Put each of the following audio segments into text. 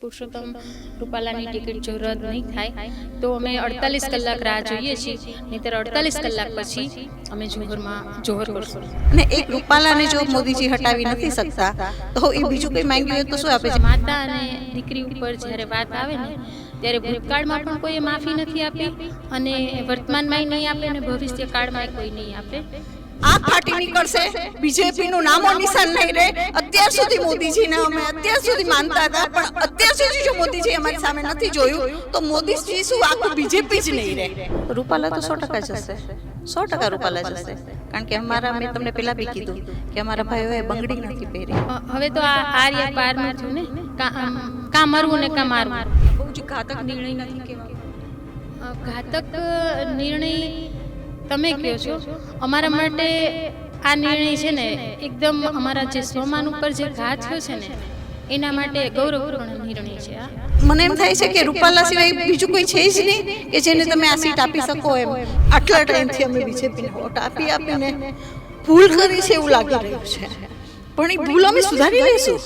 Purushottam રૂપાલાની ticket જો રદ નહીં થાય તો અમે અડતાલીસ કલાક રાહ જોઈએ છીએ. નહીંતર અડતાલીસ કલાક પછી અમે જોહરમાં જોહર કરશું. અને એક રૂપાલાને જો મોદીજી હટાવી નથી શકતા તો એ બીજું કંઈ માંગ્યું હોય તો શું આપે છે? માતા અને દીકરી ઉપર જ્યારે વાત આવે ને ત્યારે ભૂતકાળમાં પણ કોઈએ માફી નથી આપી અને વર્તમાનમાં નહીં આપે અને ભવિષ્યકાળમાં કોઈ નહીં આપે. આ ફાટી નીકળશે. બીજેપી નું નામો નિશાન નહીં રહે અત્યાર સુધી મોદીજીને અમે અત્યાર સુધી માનતા હતા પણ અત્યાર સુધી જો મોદીજી અમારી સામે નથી જોયું તો મોદીજી શું આખું બીજેપી જ નહીં રહે. રૂપાલા તો સો ટકા જશે સો ટકા રૂપાલા જશે કારણ કે અમારા મેં તમને પેલા બી કીધું કે અમારા ભાઈઓએ બંગડી નથી પહેરી. હવે તો આ આર્ય પારનું થયું ને? કા મરવું ને કા મારવું બહુ જ ઘાતક નિર્ણય નથી કહેવાય. ઘાતક નિર્ણય તમે કહો છો? અમારા માટે આ નિર્ણય છે ને એકદમ અમારા જે સ્વમાન ઉપર જે ઘા થયો છે ને એના માટે ગૌરવપૂર્ણ નિર્ણય છે. આ મને એમ થાય છે કે રૂપાલા સિવાય બીજું કોઈ છે જ નહીં કે જેને તમે આ સીટ આપી શકો એમ. આટલા ટાઈમથી અમે બીજેપીને વોટ આપી આપીને ભૂલ કરી છે એવું લાગી રહ્યું છે. પણ એ ભૂલ અમે સુધારી લઈશું.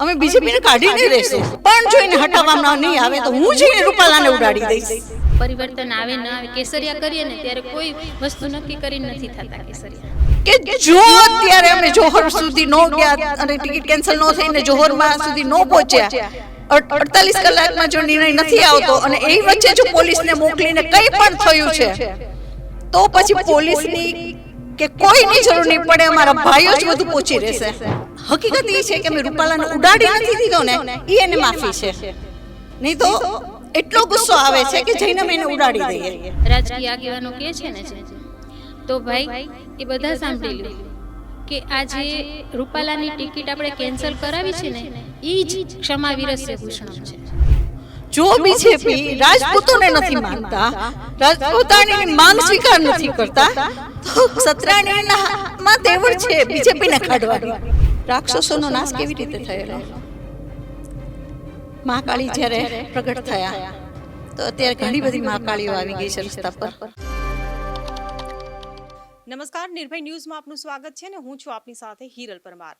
અમે બીજેપીને કાઢીને રહેશું પણ જો એને હટાવવામાં નહીં આવે તો હું જઈને રૂપાલાને ઉડાડી દઈશ. પરિવર્તન આવે ન આવે કેસરિયા કરીએ ને ત્યારે કોઈ વસ્તુ નક્કી કરી નથી થતા કેસરિયા. કે જો અત્યારે અમે જોહર સુધી નો ગયા અને ટિકિટ કેન્સલ નો થઈને જોહરમાં સુધી નો પહોંચ્યા. અડતાલીસ કલાકમાં જો નિર્ણય નથી આવતો અને એ વચ્ચે જો પોલીસને મોકલીને કંઈ પણ થયું છે તો પછી પોલીસની કે કોઈની જરૂર નહીં પડે અમારા ભાઈઓ જ બધું પહોંચી રહેશે. હકીકત એ છે કે અમે રૂપાલાને ઉડાડી નથી દીધો ને એ એને માફી છે. નહીં તો એટલો ગુસ્સો આવે છે કે જઈને અમે એને ઉડાડી દઈએ. રાજકીય આગેવાનો કહે છે ને તો ભાઈ એ બધા સાંભળી લો. કે આ જે રૂપાલાની ટિકિટ આપણે કેન્સલ કરાવી છે ને એ જ ક્ષમા વિરસ્ય ભૂષણ છે. જો બીજેપી રાજપૂતોને નથી માનતા રાજપૂતાણીની માંગ સ્વીકાર નથી કરતા તો સત્રાણીના માં તેવડ છે બીજેપીને કાઢવાની રાક્ષસોનો નાશ કેવી રીતે થયેલો? મહાકાળી જ્યારે પ્રગટ થયા. તો અત્યારે ઘણી બધી મહાકાળીઓ આવી ગઈ છે રસ્તા પર. નમસ્કાર નિર્ભય ન્યૂઝમાં આપનું સ્વાગત છે ને હું છું આપની સાથે હિરલ પરમાર.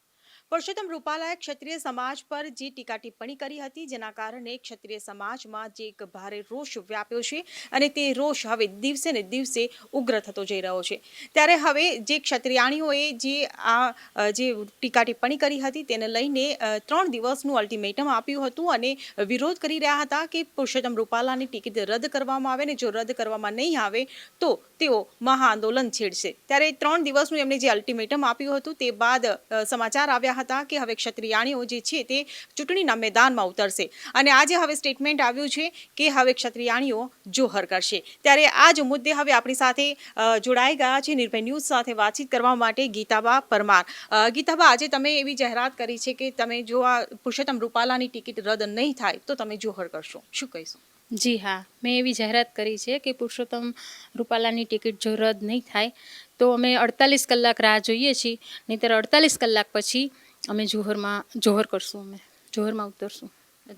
પરસોત્તમ રૂપાલાએ ક્ષત્રિય સમાજ પર જે ટીકા ટિપ્પણી કરી હતી, જેના કારણે ક્ષત્રિય સમાજમાં જે એક ભારે રોષ વ્યાપ્યો છે અને તે રોષ હવે દિવસે ને દિવસે ઉગ્ર થતો જઈ રહ્યો છે. ત્યારે હવે જે ક્ષત્રિયાણીઓએ જે આ જે ટીકા ટિપ્પણી કરી હતી, તેને લઈને ત્રણ દિવસનું અલ્ટિમેટમ આપ્યું હતું અને વિરોધ કરી રહ્યા હતા કે પુરુષોત્તમ રૂપાલાની ટિકિટ રદ કરવામાં આવે ને જો રદ કરવામાં નહીં આવે, તો તેઓ મહાઆંદોલન છેડશે. ત્યારે ત્રણ દિવસનું એમણે જે અલ્ટિમેટમ આપ્યું હતું તે બાદ સમાચાર આવ્યા હતા કે હવે ક્ષત્રિયાણીઓ જે છે તે ચૂંટણીના મેદાનમાં ઉતરશે. અને આજે હવે સ્ટેટમેન્ટ આવ્યું છે કે હવે ક્ષત્રિયાણીઓ જોહર કરશે. ત્યારે આ જ મુદ્દે હવે આપણી સાથે જોડાઈ ગયા છે નિર્ભય ન્યૂઝ સાથે વાતચીત કરવા માટે ગીતાબા પરમાર. ગીતાબા, આજે તમે એવી જાહેરાત કરી છે કે તમે જો આ પુરુષોત્તમ રૂપાલાની ટિકિટ રદ નહીં થાય તો તમે જોહર કરશો. શું કહીશું? જી હા મેં એવી જાહેરાત કરી છે કે પુરુષોત્તમ રૂપાલાની ટિકિટ જો રદ નહીં થાય તો અમે અડતાલીસ કલાક રાહ જોઈએ છીએ નહીંતર અડતાલીસ કલાક પછી અમે જોહરમાં જોહર કરશું અમે જોહરમાં ઉતરશું.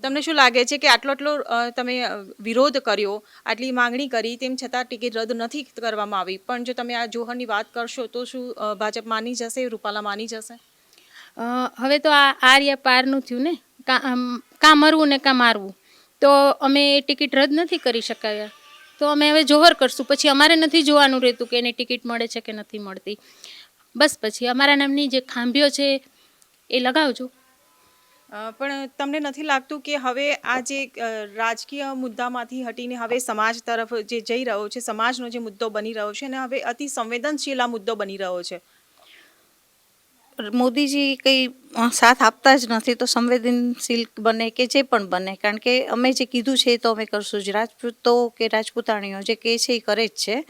તમને શું લાગે છે કે આટલો આટલો તમે વિરોધ કર્યો આટલી માંગણી કરી તેમ છતાં ટિકિટ રદ નથી કરવામાં આવી. પણ જો તમે આ જોહરની વાત કરશો તો શું ભાજપ માની જશે રૂપાલા માની જશે? હવે તો આ આર્ય પારનું થયું ને કાં કાં મરવું ને કાં મારવું? તો અમે એ ટિકિટ રદ નથી કરી શકાયા. તો અમે હવે જોહર કરશું. પછી અમારે નથી જોવાનું રહેતું કે એની ટિકિટ મળે છે કે નથી મળતી. બસ પછી અમારા નામની જે ખાંભીઓ છે એ લગાવજો. પણ તમને નથી લાગતું કે હવે આ જે રાજકીય મુદ્દામાંથી હટીને હવે સમાજ તરફ જે જઈ રહ્યો છે, સમાજનો જે મુદ્દો બની રહ્યો છે અને હવે અતિ સંવેદનશીલ આ મુદ્દો બની રહ્યો છે? મોદીજી કંઈ સાથ આપતા જ નથી તો સંવેદનશીલ બને કે જે પણ બને. કારણ કે અમે જે કીધું છે એ તો અમે કરશું જ. રાજપૂતો કે રાજપૂતાણીઓ જે કહે છે એ કરે જ છે.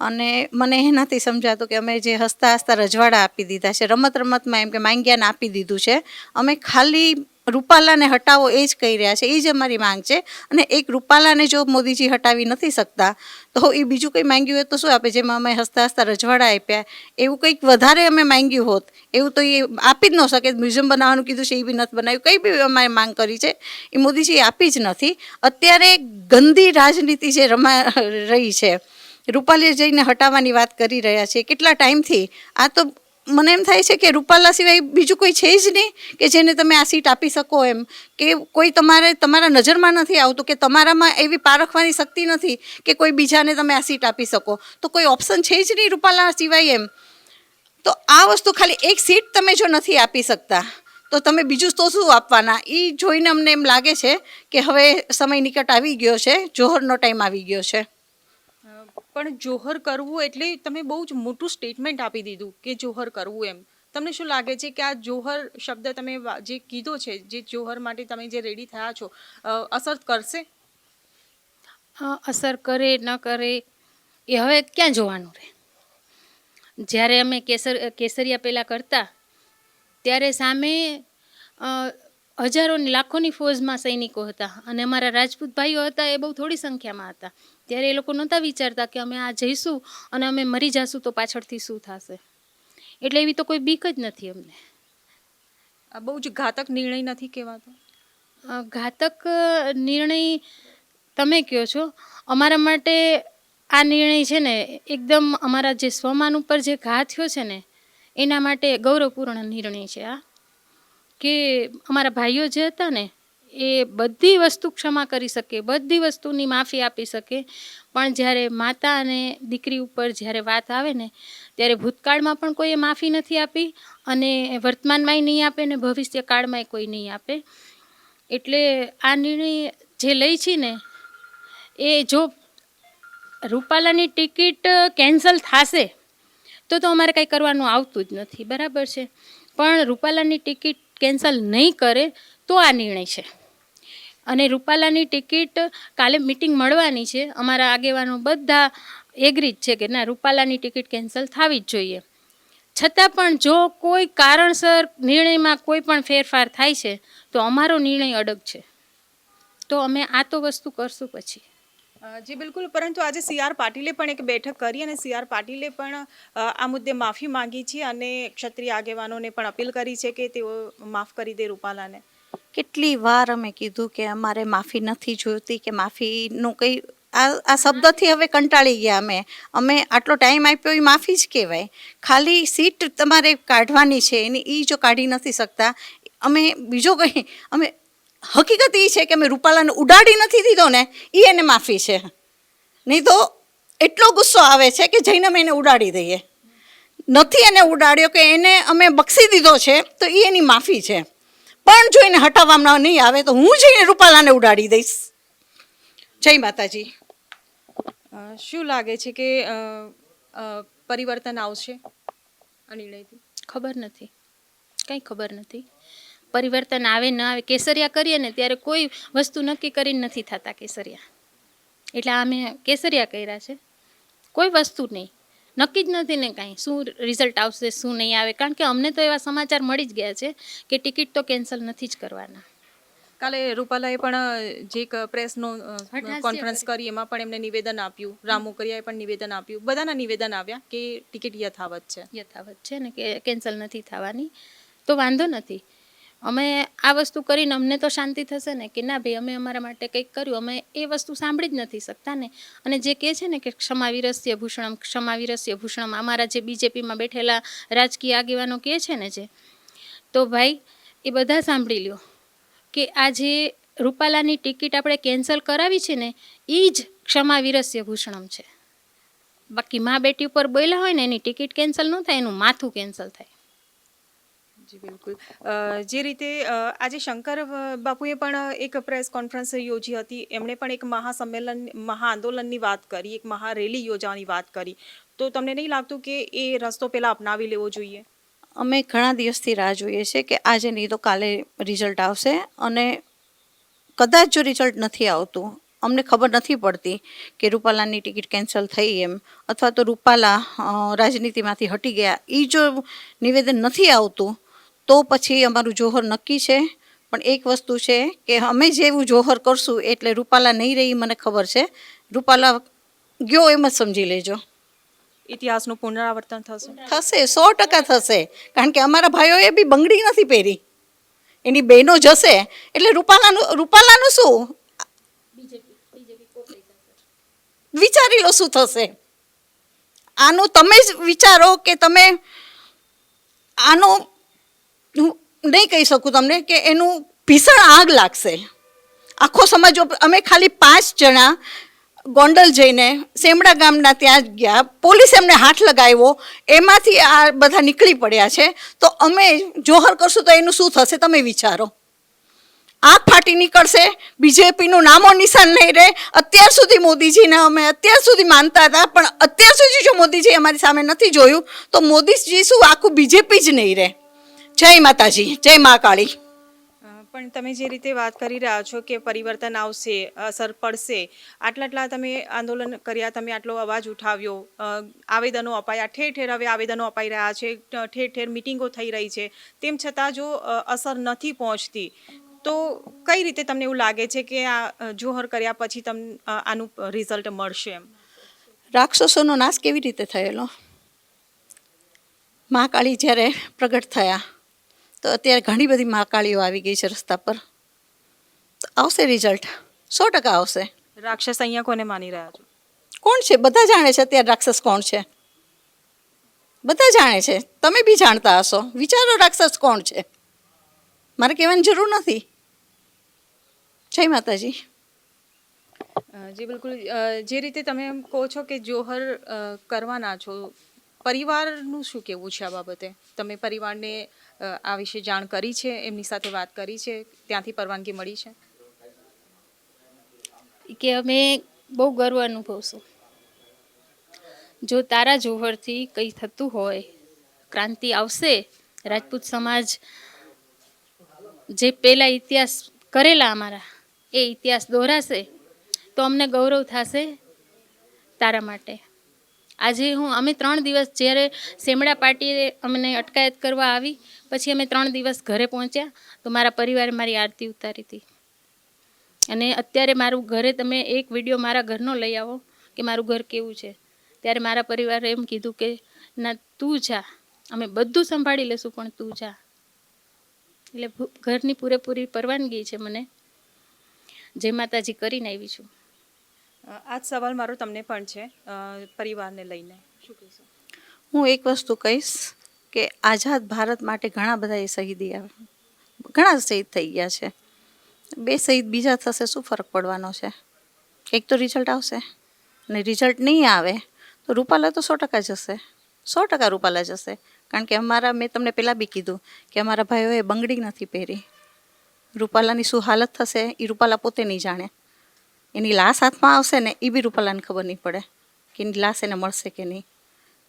અને મને એ નથી સમજાતું કે અમે જે હસતા હસતા રજવાડા આપી દીધા છે. રમત રમતમાં એમ કે માંગ્યાને આપી દીધું છે. અમે ખાલી રૂપાલાને હટાવો એ જ કહી રહ્યા છે, એ જ અમારી માંગ છે. અને એક રૂપાલાને જો મોદીજી હટાવી નથી શકતા, તો એ બીજું કંઈ માંગ્યું હોય તો શું આપે? જેમાં અમે હસતા હસતા રજવાડા આપ્યા. એવું કંઈક વધારે અમે માંગ્યું હોત, એવું તો એ આપી જ ન શકે. મ્યુઝિયમ બનાવવાનું કીધું છે, એ બી નથી બનાવ્યું. કંઈ બી અમારે માંગ કરી છે, એ મોદીજી આપી જ નથી. અત્યારે ગંદી રાજનીતિ જે રમા, રહી છે, રૂપાલીએ જઈને હટાવવાની વાત કરી રહ્યા છે. કેટલા ટાઈમથી આ તો મને એમ થાય છે કે રૂપાલા સિવાય બીજું કોઈ છે જ નહીં કે જેને તમે આ સીટ આપી શકો એમ. કે કોઈ તમારે તમારા નજરમાં નથી આવતું કે તમારામાં એવી પારખવાની શક્તિ નથી કે કોઈ બીજાને તમે આ સીટ આપી શકો. તો કોઈ ઓપ્શન છે જ નહીં રૂપાલા સિવાય એમ. તો આ વસ્તુ ખાલી એક સીટ તમે જો નથી આપી શકતા, તો તમે બીજું તો શું આપવાના? એ જોઈને અમને એમ લાગે છે કે હવે સમય નિકટ આવી ગયો છે, જોહરનો ટાઈમ આવી ગયો છે. પણ જોહર કરવું એટલે તમે બહુ જ મોટું સ્ટેટમેન્ટ આપી દીધું કે જોહર કરવું એમ. તમને શું લાગે છે કે આ જોહર શબ્દ તમે જે કીધો છે, જે જોહર માટે તમે જે રેડી થયા છો અસર કરશે? હા, અસર કરે, ન કરે, એ હવે ક્યાં જોવાનું રહે? જ્યારે અમે કેસર, કેસરિયા પહેલાં કરતા, ત્યારે સામે હજારો લાખોની ફોજમાં સૈનિકો હતા અને અમારા રાજપૂત ભાઈઓ હતા એ બહુ થોડી સંખ્યામાં હતા. ત્યારે એ લોકો નહોતા વિચારતા કે અમે આ જઈશું અને અમે મરી જઈશું તો પાછળથી શું થશે. એટલે એવી તો કોઈ બીક જ નથી અમને. આ બહુ જ ઘાતક નિર્ણય નથી કહેવાતો? ઘાતક નિર્ણય તમે કહો છો. અમારા માટે આ નિર્ણય છે ને એકદમ અમારા જે સ્વમાન ઉપર જે ઘા થયો છે ને એના માટે ગૌરવપૂર્ણ નિર્ણય છે આ. કે અમારા ભાઈઓ જે હતા ને એ બધી વસ્તુ ક્ષમા કરી શકે, બધી વસ્તુની માફી આપી શકે. પણ જ્યારે માતા અને દીકરી ઉપર જ્યારે વાત આવે ને, ત્યારે ભૂતકાળમાં પણ કોઈએ માફી નથી આપી અને વર્તમાનમાંય નહીં આપે ને ભવિષ્યકાળમાંય કોઈ નહીં આપે. એટલે આ નિર્ણય જે લઈ છે ને, એ જો રૂપાલાની ટિકિટ કેન્સલ થશે, તો તો અમારે કંઈ કરવાનું આવતું જ નથી. બરાબર છે? પણ રૂપાલાની ટિકિટ કેન્સલ નહીં કરે, તો આ નિર્ણય છે. અને રૂપાલાની ટિકિટ કાલે મિટિંગ મળવાની છે. અમારા આગેવાનો બધા એગ્રી જ છે કે ના, રૂપાલાની ટિકિટ કેન્સલ થવી જ જોઈએ. છતાં પણ જો કોઈ કારણસર નિર્ણયમાં કોઈ પણ ફેરફાર થાય છે, તો અમારો નિર્ણય અડગ છે. તો અમે આ તો વસ્તુ કરશું પછી. જી બિલકુલ, પરંતુ આજે સી આર પાટીલે પણ એક બેઠક કરી અને સી આર પાટીલે પણ આ મુદ્દે માફી માંગી છે અને ક્ષત્રિય આગેવાનોને પણ અપીલ કરી છે કે તેઓ માફ કરી દે રૂપાલાને. કેટલી વાર અમે કીધું કે અમારે માફી નથી જોઈતી, કે માફીનું કંઈ આ આ શબ્દથી હવે કંટાળી ગયા અમે. અમે આટલો ટાઈમ આપ્યો એ માફી જ કહેવાય. ખાલી સીટ તમારે કાઢવાની છે, એની એ જો કાઢી નથી શકતા. અમે બીજો કંઈ, અમે હકીકત એ છે કે અમે રૂપાલાને ઉડાડી નથી દીધો ને એ એને માફી છે. નહીં તો એટલો ગુસ્સો આવે છે કે જઈને અમે એને ઉડાડી દઈએ. નથી એને ઉડાડ્યો કે એને અમે બક્ષી દીધો છે, તો એ એની માફી છે. પણ જો એને હટાવવામાં નહીં આવે તો હું જઈને રૂપાલાને ઉડાડી દઈશ. જય માતાજી. શું લાગે છે કે પરિવર્તન આવશે આ નિર્ણયથી? ખબર નથી. કંઈ ખબર નથી. પરિવર્તન આવે ન આવે કેસરિયા કરીએ ને ત્યારે કોઈ વસ્તુ નક્કી કરીને નથી થતા કેસરિયા. એટલે અમે કેસરિયા કર્યા છે. કોઈ વસ્તુ નહીં. નક્કી જ નથી ને કાંઈ. શું રિઝલ્ટ આવશે શું નહીં આવે? કારણ કે અમને તો એવા સમાચાર મળી જ ગયા છે કે ટિકિટ તો કેન્સલ નથી જ કરવાના. કાલે રૂપાલાએ પણ જે પ્રેસનો કોન્ફરન્સ કરી એમાં પણ એમને નિવેદન આપ્યું. રામ મોકરિયાએ પણ નિવેદન આપ્યું. બધાના નિવેદન આવ્યા કે ટિકિટ યથાવત છે. યથાવત છે ને કે કેન્સલ નથી થવાની. તો વાંધો નથી. અમે આ વસ્તુ કરીને અમને તો શાંતિ થશે ને? કે ના ભાઈ, અમે અમારા માટે કંઈક કર્યું. અમે એ વસ્તુ સાંભળી જ નથી શકતા ને? અને જે કહે છે ને કે ક્ષમા વિરસ્ય ભૂષણમ, ક્ષમા વિરસ્ય ભૂષણમ, અમારા જે બીજેપીમાં બેઠેલા રાજકીય આગેવાનો કહે છે ને જે, તો ભાઈ, એ બધા સાંભળી લ્યો. કે આ જે રૂપાલાની ટિકિટ આપણે કેન્સલ કરાવી છે ને એ જ ક્ષમા વિરસ્ય ભૂષણમ છે. બાકી મા બેટી ઉપર બોલ્યા હોય ને, એની ટિકિટ કેન્સલ ન થાય, એનું માથું કેન્સલ થાય. જી, બિલકુલ. જે રીતે આજે શંકર બાપુએ પણ એક પ્રેસ કોન્ફરન્સ યોજી હતી. એમણે પણ એક મહાસંમેલન, મહાઆંદોલનની વાત કરી, એક મહારેલી યોજવાની વાત કરી. તો તમને નહીં લાગતું કે એ રસ્તો પહેલાં અપનાવી લેવો જોઈએ? અમે ઘણા દિવસથી રાહ જોઈએ છે કે આજે નહીં તો કાલે રિઝલ્ટ આવશે અને કદાચ જો રિઝલ્ટ નથી આવતું, અમને ખબર નથી પડતી કે રૂપાલાની ટિકિટ કેન્સલ થઈ એમ અથવા તો રૂપાલા રાજનીતિમાંથી હટી ગયા. એ જો નિવેદન નથી આવતું તો પછી અમારું જોહર નક્કી છે. પણ એક વસ્તુ છે કે અમે જેવું જોહર કરશું એટલે રૂપાલા નહીં રહી મને ખબર છે. રૂપાલા ગયો એમ જ સમજી લેજો. ઇતિહાસનું પુનરાવર્તન થશે. થશે સો ટકા થશે. કારણ કે અમારા ભાઈઓએ બી બંગડી નથી પહેરી. એની બહેનો જશે. એટલે રૂપાલાનું રૂપાલાનું શું? વિચારી લો શું થશે. આનું તમે જ વિચારો કે તમે આનો નહીં કહી શકું તમને કે એનું ભીષણ આગ લાગશે. આખો સમાજ અમે ખાલી પાંચ જણા ગોંડલ જઈને સેમડા ગામના ત્યાં જ ગયા. પોલીસ એમને હાથ લગાવ્યો. એમાંથી આ બધા નીકળી પડ્યા છે. તો અમે જોહર કરશું તો એનું શું થશે તમે વિચારો. આગ ફાટી નીકળશે. બીજેપીનું નામો નિશાન નહીં રહે. અત્યાર સુધી મોદીજીને અમે અત્યાર સુધી માનતા હતા, પણ અત્યાર સુધી જો મોદીજી અમારી સામે નથી જોયું, તો મોદીજી શું આખું બીજેપી જ નહીં રહે. જય માતાજી જય મા કાળી. પણ તમે જે રીતે વાત કરી રહ્યા છો કે પરિવર્તન આવશે અસર પડશે આટલા આટલા તમે આંદોલન કર્યા તમે આટલો અવાજ ઉઠાવ્યો આવેદનો અપાયા ઠેર ઠેર હવે આવેદનો અપાઈ રહ્યા છે ઠેર ઠેર મિટિંગો થઈ રહી છે તેમ છતાં જો અસર નથી પહોંચતી તો કઈ રીતે તમને એવું લાગે છે કે આ જોહર કર્યા પછી તમને આનું રિઝલ્ટ મળશે એમ? રાક્ષસોનો નાશ કેવી રીતે થયેલો? મહાકાળી જ્યારે પ્રગટ થયા તો અત્યારે ઘણી બધી મહાકાળીઓ આવી ગઈ છે રસ્તા પર. તો આવશે રિઝલ્ટ સો ટકા આવશે. રાક્ષસ અહીંયા કોને માની રહ્યા છો? કોણ છે? બધા જાણે છે અત્યારે રાક્ષસ કોણ છે. બધા જાણે છે. તમે બી જાણતા હશો. વિચારો રાક્ષસ કોણ છે. મારે કહેવાની જરૂર નથી. જય માતાજી. જી બિલકુલ. જે રીતે તમે એમ કહો છો કે જોહર કરવાના છો પરિવારનું શું કહેવું છે આ બાબતે? તમે પરિવારને આ વિશે જાણ કરી છે, એમની સાથે વાત કરી છે, ત્યાંથી પરવાનગી મળી છે? કે અમે બહુ ગર્વ અનુભવશું. જો તારા જોહરથી કંઈ થતું હોય, ક્રાંતિ આવશે, રાજપૂત સમાજ જે પહેલાં ઇતિહાસ કરેલા અમારા, એ ઇતિહાસ દોહરાશે તો અમને ગૌરવ થશે તારા માટે. આજે હું, અમે ત્રણ દિવસ જ્યારે સેમડા પાર્ટીએ અમને અટકાયત કરવા આવી, પછી અમે ત્રણ દિવસ ઘરે પહોંચ્યા, તો મારા પરિવારે મારી આરતી ઉતારી હતી. અને અત્યારે મારું ઘરે તમે એક વીડિયો મારા ઘરનો લઈ આવો, કે મારું ઘર કેવું છે. ત્યારે મારા પરિવારે એમ કીધું કે, ના, તું જા, અમે બધું સંભાળી લેશું પણ તું જા. એટલે ઘરની પૂરેપૂરી પરવાનગી છે મને જય માતાજી કરીને આવી છું. આ જ સવાલ મારો તમને પણ છે પરિવારને લઈને. હું એક વસ્તુ કહીશ કે આઝાદ ભારત માટે ઘણા બધા એ શહીદી ઘણા શહીદ થઈ ગયા છે. બે શહીદ બીજા થશે, શું ફરક પડવાનો છે? એક તો રિઝલ્ટ આવશે ને રિઝલ્ટ નહીં આવે તો રૂપાલા તો સો ટકા જશે. સો ટકા રૂપાલા જશે. કારણ કે અમારા, મેં તમને પહેલાં બી કીધું કે અમારા ભાઈઓએ બંગડી નથી પહેરી. રૂપાલાની શું હાલત થશે એ રૂપાલા પોતે નહીં જાણે. એની લાશ હાથમાં આવશે ને એ બી રૂપાલાને ખબર નહીં પડે કે એની લાશ એને મળશે કે નહીં.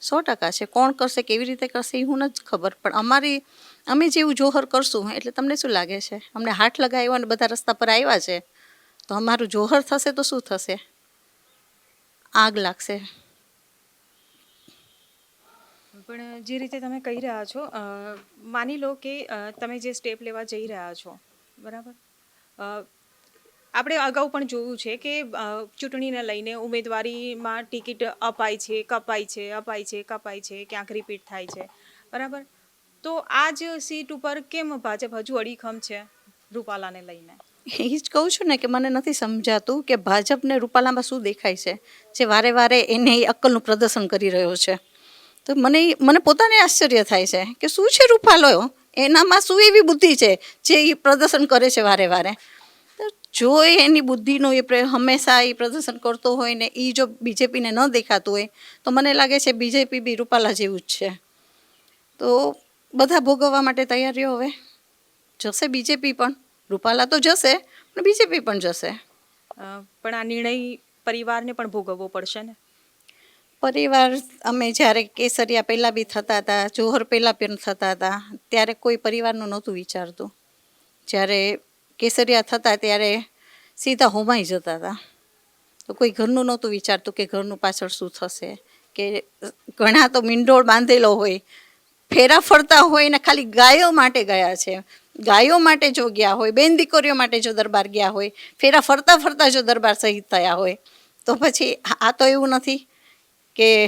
સો ટકા છે. કોણ કરશે, કેવી રીતે કરશે એ હું નથી ખબર. પણ અમારી, અમે જેવું જોહર કરશું એટલે તમને શું લાગે છે? અમને હાથ લગાવ્યો અને બધા રસ્તા પર આવ્યા છે, તો અમારું જોહર થશે તો શું થશે? આગ લાગશે. પણ જે રીતે તમે કહી રહ્યા છો માની લો કે તમે જે સ્ટેપ લેવા જઈ રહ્યા છો, બરાબર? આપણે અગાઉ પણ જોયું છે કે ચૂંટણીને લઈને ઉમેદવારીમાં ટિકિટ અપાય છે, કપાય છે, અપાય છે, કપાય છે, ક્યાંક રિપીટ થાય છે. બરાબર? તો આ જ સીટ ઉપર કેમ ભાજપ હજુ અડીખમ છે રૂપાલાને લઈને? એ જ કહું છું ને કે મને નથી સમજાતું કે ભાજપને રૂપાલામાં શું દેખાય છે, જે વારે વારે એને એ અક્કલનું પ્રદર્શન કરી રહ્યો છે. તો મને મને પોતાને આશ્ચર્ય થાય છે કે શું છે રૂપાલો? એનામાં શું એવી બુદ્ધિ છે, જે એ પ્રદર્શન કરે છે વારે વારે? જો એની બુદ્ધિનું એ હંમેશા એ પ્રદર્શન કરતો હોય ને એ જો બીજેપીને ન દેખાતું હોય તો મને લાગે છે બીજેપી બી રૂપાલા જેવું જ છે. તો બધા ભોગવવા માટે તૈયાર રહ્યો હવે? જશે બીજેપી પણ? રૂપાલા તો જશે પણ બીજેપી પણ જશે. પણ આ નિર્ણય પરિવારને પણ ભોગવવો પડશે ને? પરિવાર અમે જ્યારે કેસરિયા પહેલાં બી થતા હતા જોહર પહેલાં પણ થતા હતા ત્યારે કોઈ પરિવારનું નહોતું વિચારતું. જ્યારે કેસરિયા થતા ત્યારે સીધા હોમાઈ જતા હતા. તો કોઈ ઘરનું નહોતું વિચારતું કે ઘરનું પાછળ શું થશે. કે ઘણા તો મીંડોળ બાંધેલો હોય, ફેરા ફરતા હોય ને ખાલી ગાયો માટે ગયા છે. ગાયો માટે જો ગયા હોય, બેન દીકરીઓ માટે જો દરબાર ગયા હોય, ફેરા ફરતા ફરતા જો દરબાર શહીદ થયા હોય, તો પછી આ તો એવું નથી કે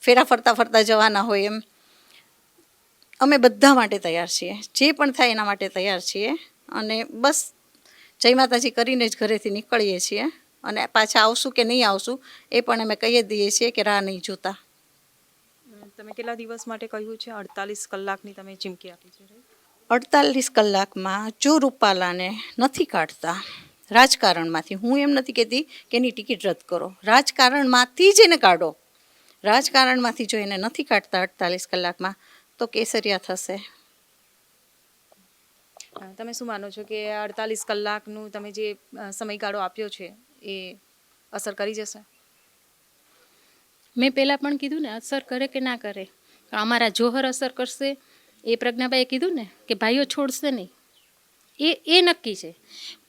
ફેરા ફરતા ફરતા જવાના હોય એમ. અમે બધા માટે તૈયાર છીએ. જે પણ થાય એના માટે તૈયાર છીએ. અને બસ જય માતાજી કરીને જ ઘરેથી નીકળીએ છીએ. અને પાછા આવશું કે નહીં આવશું એ પણ અમે કહી દઈએ છીએ કે રાહ નહીં જોતા. તમે કેટલા દિવસ માટે કહ્યું છે? અડતાલીસ કલાકની તમે ચીમકી આપી છે અડતાલીસ કલાકમાં જો રૂપાલાને નથી કાઢતા રાજકારણમાંથી હું એમ નથી કહેતી કે એની ટિકિટ રદ કરો. રાજકારણમાંથી જ એને કાઢો. રાજકારણમાંથી જો એને નથી કાઢતા અડતાલીસ કલાકમાં તો કેસરિયા થશે. તમે શું માનો છો કે અડતાલીસ કલાકનું તમે જે સમયગાળો આપ્યો છે, એ અસર કરી જશે? મેં પહેલાં પણ કીધું ને, અસર કરે કે ના કરે? અમારા જોહર અસર કરશે, એ પ્રજ્ઞાભાઈએ કીધું ને કે ભાઈઓ છોડશે નહીં. એ એ નક્કી છે.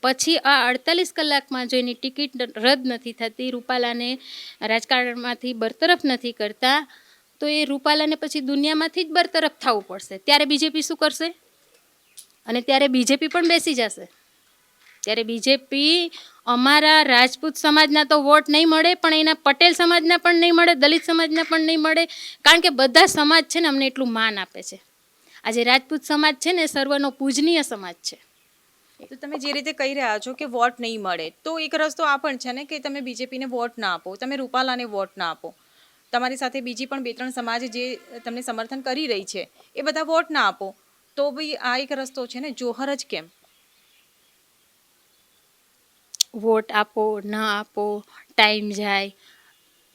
પછી આ અડતાલીસ કલાકમાં જો એની ટિકિટ રદ નથી થતી, રૂપાલાને રાજકારણમાંથી બરતરફ નથી કરતા, તો એ રૂપાલાને પછી દુનિયામાંથી જ બરતરફ થવું પડશે. ત્યારે બીજેપી શું કરશે? અને ત્યારે બીજેપી પણ બેસી જશે. ત્યારે બીજેપી અમારા રાજપૂત સમાજના તો વોટ નહીં મળે, પણ એના પટેલ સમાજના પણ નહીં મળે, દલિત સમાજના પણ નહીં મળે, કારણ કે બધા સમાજ છે ને અમને એટલું માન આપે છે. આજે રાજપૂત સમાજ છે ને સર્વનો પૂજનીય સમાજ છે. તો તમે જે રીતે કહી રહ્યા છો કે વોટ નહીં મળે, તો એક રસ્તો આ પણ છે ને કે તમે બીજેપીને વોટ ના આપો, તમે રૂપાલાને વોટ ના આપો. તમારી સાથે બીજી પણ બે ત્રણ સમાજ જે તમને સમર્થન કરી રહી છે, એ બધા વોટ ના આપો. તો ભાઈ આ એક રસ્તો છે ને, જોહર જ કેમ? વોટ આપો, ન આપો, ટાઈમ જાય.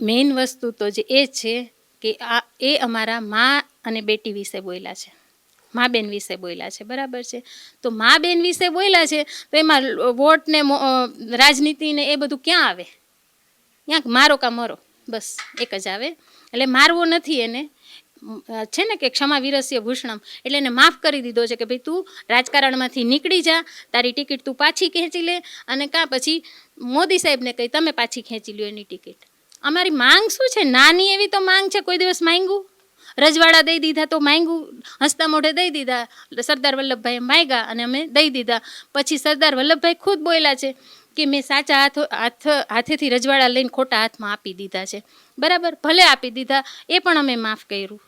મેઇન વસ્તુ તો જે એ છે કે આ, એ અમારા મા અને બેટી વિશે બોલ્યા છે. મા બેન વિશે બોલ્યા છે, બરાબર છે? તો મા બેન વિશે બોલ્યા છે, તો એમાં વોટ ને રાજનીતિ ને એ બધું ક્યાં આવે? ક્યાંક મારો કા મરો? બસ, એક જ આવે. એટલે મારવો નથી એને. છે ને કે ક્ષમા વિરસ્ય ભૂષણમ. એટલે એને માફ કરી દીધો છે કે ભાઈ તું રાજકારણમાંથી નીકળી જા, તારી ટિકિટ તું પાછી ખેંચી લે અને કાં પછી મોદી સાહેબને કહી તમે પાછી ખેંચી લ્યો એની ટિકિટ. અમારી માંગ શું છે? નાની એવી તો માંગ છે કોઈ દિવસ માંગ્યું? રજવાડા દઈ દીધા તો માંગ્યું, હસતા મોઢે દઈ દીધા, સરદાર વલ્લભભાઈએ માંગ્યા અને અમે દઈ દીધા. પછી સરદાર વલ્લભભાઈ ખુદ બોલ્યા છે કે મેં સાચા હાથ હાથ હાથેથી રજવાડા લઈને ખોટા હાથમાં આપી દીધા છે. બરાબર? ભલે આપી દીધા, એ પણ અમે માફ કર્યું.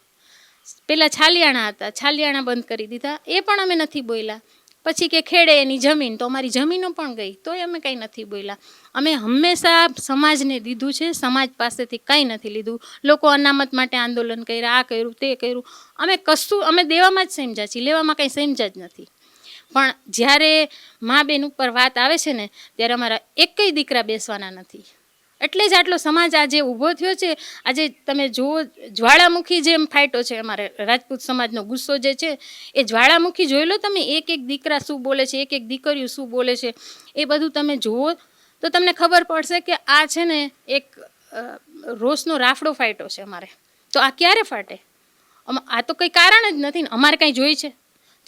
પેલા છાલિયાણા હતા. છાલિયાણા બંધ કરી દીધા. એ પણ અમે નથી બોલ્યા. પછી કે ખેડે એની જમીન, તો અમારી જમીનો પણ ગઈ. તોય અમે કંઈ નથી બોલ્યા. અમે હંમેશા સમાજને દીધું છે. સમાજ પાસેથી કંઈ નથી લીધું. લોકો અનામત માટે આંદોલન કર્યા, આ કર્યું, તે કર્યું. અમે કશું અમે દેવામાં જ સમજ્યા છીએ. લેવામાં કંઈ સમજ્યા જ નથી. પણ જ્યારે મા બેન ઉપર વાત આવે છે ને, ત્યારે અમારા એકેય દીકરા બેસવાના નથી. એટલે જ આટલો સમાજ આજે ઊભો થયો છે. આજે તમે જુઓ, જ્વાળામુખી જેમ ફાઇટો છે અમારે રાજપૂત સમાજનો ગુસ્સો જે છે, એ જ્વાળામુખી જોઈ લો તમે એક એક દીકરા શું બોલે છે એક એક દીકરીઓ શું બોલે છે, એ બધું તમે જુઓ તો તમને ખબર પડશે કે આ છે ને એક રોષનો રાફડો ફાઇટો છે અમારે. તો આ ક્યારે ફાટે? આ તો કંઈ કારણ જ નથી ને, અમારે કાંઈ જોઈ છે?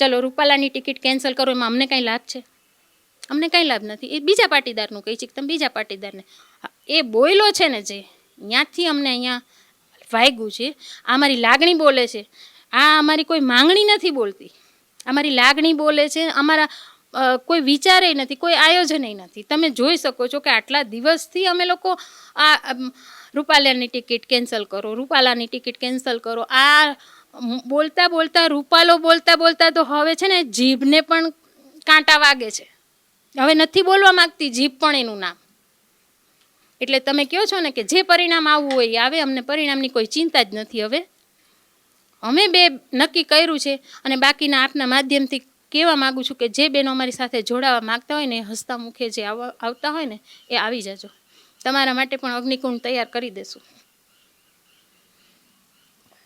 ચલો, રૂપાલાની ટિકિટ કેન્સલ કરો, એમાં અમને કાંઈ લાભ છે? અમને કાંઈ લાભ નથી. એ બીજા પાટીદારનું કહી છે કે તમે બીજા પાટીદારને. એ બોયલો છે ને જે ત્યાંથી અમને અહીંયા વાગ્યું છે. આ મારી લાગણી બોલે છે. આ અમારી કોઈ માંગણી નથી બોલતી. અમારી લાગણી બોલે છે. અમારા કોઈ વિચારે નથી, કોઈ આયોજન નથી. તમે જોઈ શકો છો કે આટલા દિવસથી અમે લોકો આ રૂપાલાની ટિકિટ કેન્સલ કરો, રૂપાલાની ટિકિટ કેન્સલ કરો. આ બોલતા બોલતા, રૂપાલો બોલતા બોલતા તો હવે છે ને જીભને પણ કાંટા વાગે છે. હવે નથી બોલવા માંગતી જીભ પણ એનું નામ. એટલે તમે કહો છો ને કે જે પરિણામ આવવું હોય એ આવે, અમને પરિણામની કોઈ ચિંતા જ નથી હવે. અમે બે નક્કી કર્યું છે અને બાકીના આપના માધ્યમથી કહેવા માગું છું કે જે બેનો અમારી સાથે જોડાવા માંગતા હોય ને, એ હસતા મુખે જે આવતા હોય ને, એ આવી જજો. તમારા માટે પણ અગ્નિકુંડ તૈયાર કરી દેશું.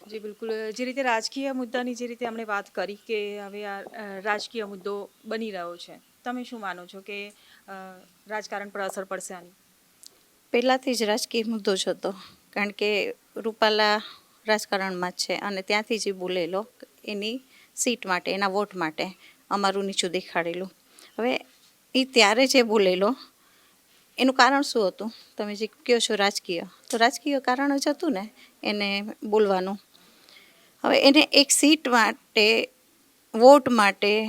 જી, બિલકુલ. જે રીતે રાજકીય મુદ્દાની જે રીતે અમને વાત કરી કે હવે આ રાજકીય મુદ્દો બની રહ્યો છે, તમે શું માનો છો કે રાજકારણ પર અસર પડશે આની? પહેલાંથી જ રાજકીય મુદ્દો જ હતો કારણ કે રૂપાલા રાજકારણમાં જ છે અને ત્યાંથી જ બોલેલો એની સીટ માટે, એના વોટ માટે અમારું નીચું દેખાડેલું. હવે એ ત્યારે જે બોલેલો, એનું કારણ શું હતું? તમે જે કહો છો રાજકીય, તો રાજકીય કારણ જ હતું ને, એને બોલવાનું. હવે એને એક સીટ માટે, વોટ માટે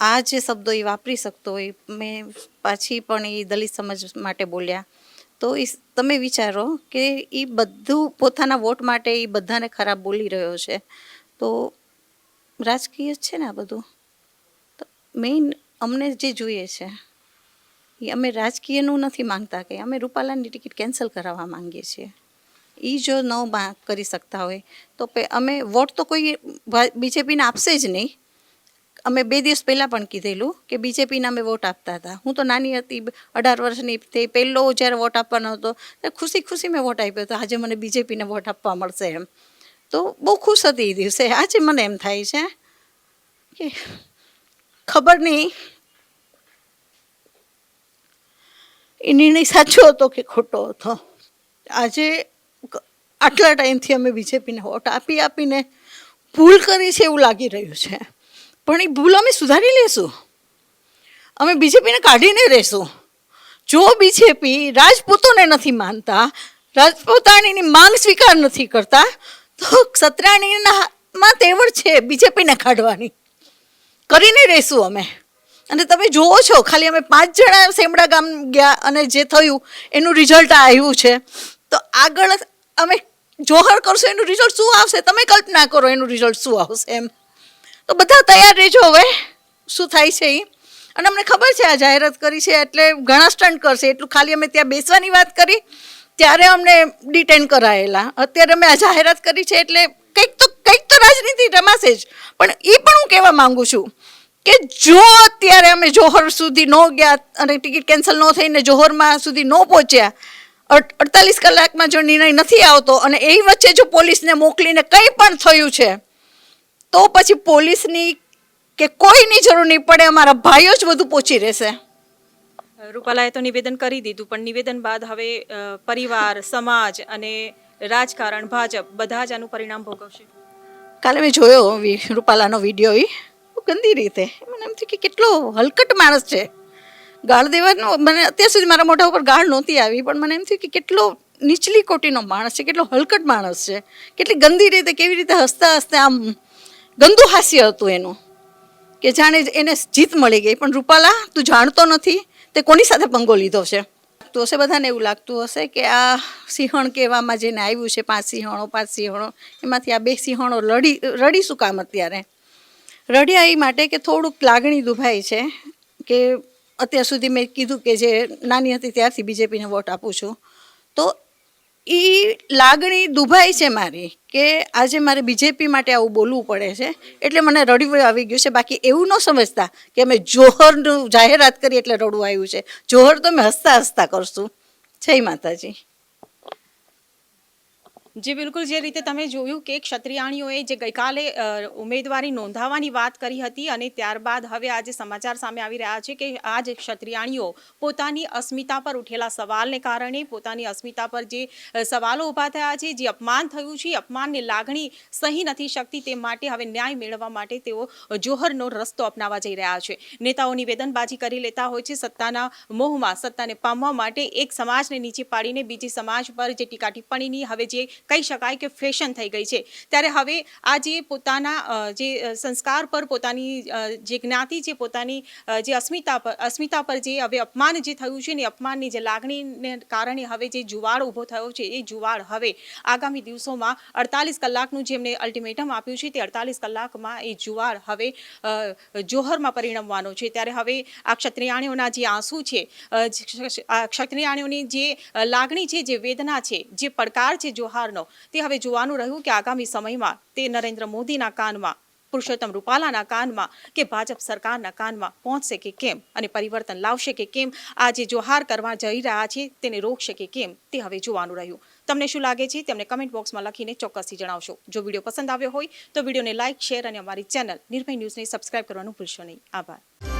આ જે શબ્દો એ વાપરી શકતો હોય, મેં પાછી પણ એ દલિત સમાજ માટે બોલ્યા. તો એ તમે વિચારો કે એ બધું પોતાના વોટ માટે એ બધાને ખરાબ બોલી રહ્યો છે. તો રાજકીય છે ને આ બધું? તો મેઇન અમને જે જોઈએ છે એ અમે રાજકીયનું નથી માંગતા કે અમે રૂપાલાની ટિકિટ કેન્સલ કરાવવા માંગીએ છીએ. એ જો ન કરી શકતા હોય, તો અમે વોટ તો કોઈ બીજેપીને આપશે જ નહીં. અમે બે દિવસ પહેલાં પણ કીધેલું કે બીજેપીને અમે વોટ આપતા હતા. હું તો નાની હતી અઢાર વર્ષની તે પહેલો જ્યારે વોટ આપવાનો હતો ત્યારે ખુશી ખુશી મેં વોટ આપ્યો હતો. આજે મને બીજેપીને વોટ આપવા મળશે એમ. તો બહુ ખુશ હતી એ દિવસે. આજે મને એમ થાય છે કે ખબર નહીં. એ નિર્ણય સાચો હતો કે ખોટો હતો? આજે આટલા ટાઈમથી અમે બીજેપીને વોટ આપી આપીને ભૂલ કરી છે એવું લાગી રહ્યું છે. પણ એ ભૂલ અમે સુધારી લેશું. અમે બીજેપીને કાઢીને રહેશું. જો બીજેપી રાજપૂતોને નથી માનતા, રાજપૂતાણીની માંગ સ્વીકાર નથી કરતા, તો સત્રાણીના માં તેવડ છે બીજેપીને કાઢવાની. કરીને રહીશું અમે. અને તમે જુઓ છો, ખાલી અમે પાંચ જણા સેમડા ગામ ગયા અને જે થયું એનું રિઝલ્ટ આવ્યું છે. તો આગળ અમે જોહર કરશું, એનું રિઝલ્ટ શું આવશે? તમે કલ્પના કરો એનું રિઝલ્ટ શું આવશે એમ. તો બધા તૈયાર રહેજો હવે. શું થાય છે એ અને અમને ખબર છે, આ જાહેરાત કરી છે, એટલે ઘણા સ્ટન્ટ કરશે. એટલું ખાલી અમે ત્યાં બેસવાની વાત કરી. ત્યારે અમને ડિટેન કરાયેલા. અત્યારે અમે આ જાહેરાત કરી છે, એટલે કંઈક તો કંઈક તો રાજનીતિ રમાશે જ. પણ એ પણ હું કહેવા માંગુ છું કે જો અત્યારે અમે જોહર સુધી ન ગયા અને ટિકિટ કેન્સલ ન થઈને જોહરમાં સુધી ન પહોંચ્યા અડતાલીસ કલાકમાં જો નિર્ણય નથી આવતો અને એ વચ્ચે જો પોલીસને મોકલીને કંઈ પણ થયું છે તો પછી પોલીસની કે કોઈની જરૂર નહીં પડે અમારા ભાઈઓ જ બધું પહોંચી રહેશે. રૂપાલાએ તો નિવેદન કરી દીધું પણ નિવેદન બાદ હવે પરિવાર સમાજ અને રાજકારણ ભાજપ બધા જ આનું પરિણામ ભોગવશે. કાલે મેં જોયો રૂપાલાનો વીડિયો એ ગંદી રીતે. મને એમ થયું કે કેટલો હલકટ માણસ છે. ગાળ દેવાનો, મને અત્યાર સુધી મારા મોઢા ઉપર ગાળ નહોતી આવી, પણ મને એમ થયું કે કેટલો નીચલી કોટીનો માણસ છે, કેટલો હલકટ માણસ છે, કેટલી ગંદી રીતે, કેવી રીતે હસતા હસતા આમ ગંદુ હાસ્ય હતું એનું. કે જાણે એને જીત મળી ગઈ, પણ રૂપાલા, તું જાણતો નથી, તે કોની સાથે પંગો લીધો છે? તો હશે બધાને એવું લાગતું હશે કે આ સિંહણ કહેવામાં જેને આવ્યું છે, પાંચ સિંહણો પાંચ સિંહણો, એમાંથી આ બે સિંહણો લડી રડી શું કામ અત્યારે. રડ્યા એ માટે કે થોડુંક લાગણી દુભાઈ છે, કે અત્યાર સુધી મેં કીધું કે જે નાની હતી ત્યારથી બીજેપીને વોટ આપું છું. તો એ લાગણી દુભાઈ છે મારી કે આજે મારે બીજેપી માટે આવું બોલવું પડે છે. એટલે મને રડવું આવી ગયું છે. બાકી એવું ન સમજતા કે અમે જોહરનું જાહેરાત કરી એટલે રડવું આવ્યું છે. જોહર તો અમે હસતા હસતા કરશું. જય માતાજી. જે, બિલકુલ. જે રીતે તમે જોયું કે ક્ષત્રિયાણીઓએ જે ગઈકાલે ઉમેદવારી નોંધાવવાની વાત કરી હતી અને ત્યારબાદ હવે આજે સમાચાર સામે આવી રહ્યા છે કે આ ક્ષત્રિયાણીઓ પોતાની અસ્મિતા પર ઉઠેલા સવાલને કારણે પોતાની અસ્મિતા પર જે સવાલો ઊભા થયા છે, જે અપમાન થયું છે, અપમાનની લાગણી સહી નથી શકતી તે માટે હવે ન્યાય મેળવવા માટે તેઓ જોહરનો રસ્તો અપનાવવા જઈ રહ્યા છે. નેતાઓ નિવેદનબાજી કરી લેતા હોય છે સત્તાના મોહમાં, સત્તાને પામવા માટે એક સમાજને નીચે પાડીને બીજી સમાજ પર જે ટીકા ટિપ્પણીની હવે જે કહી શકાય કે ફેશન થઈ ગઈ છે. ત્યારે હવે આ જે પોતાના જે સંસ્કાર પર પોતાની જે જ્ઞાતિ જે પોતાની જે અસ્મિતા પર અસ્મિતા પર જે હવે અપમાન જે થયું છે ને અપમાનની જે લાગણીને કારણે હવે જે જુવાળ ઊભો થયો છે એ જુવાળ હવે આગામી દિવસોમાં અડતાલીસ કલાકનું જેમને અલ્ટિમેટમ આપ્યું છે તે અડતાલીસ કલાકમાં એ જુવાળ હવે જોહરમાં પરિણમવાનો છે. ત્યારે હવે આ ક્ષત્રિયાણીઓના જે આંસુ છે ક્ષત્રિયાણીઓની જે લાગણી છે, જે વેદના છે, જે પડકાર છે, જોહારનો તે હવે જોવાનું રહ્યું કે આગામી સમયમાં તે નરેન્દ્ર મોદીના કાનમાં, પુરુષોત્તમ રૂપાલાના કાનમાં કે ભાજપ સરકારના કાનમાં પહોંચશે કે કેમ અને પરિવર્તન લાવશે કે કેમ? આ જોહાર કરવા જઈ રહ્યા છે, તેને રોકશે કે કેમ? તે હવે જોવાનું રહ્યું. તમને શું લાગે છે? તેમને કમેન્ટ બોક્સમાં લખીને ચોક્કસથી જણાવશો. જો વીડિયો પસંદ આવ્યો હોય તો વિડીયોને લાઇક શેર અને અમારી ચેનલ નિર્ભય ન્યૂઝને સબસ્ક્રાઇબ કરવાનું ભૂલશો નહીં. આભાર.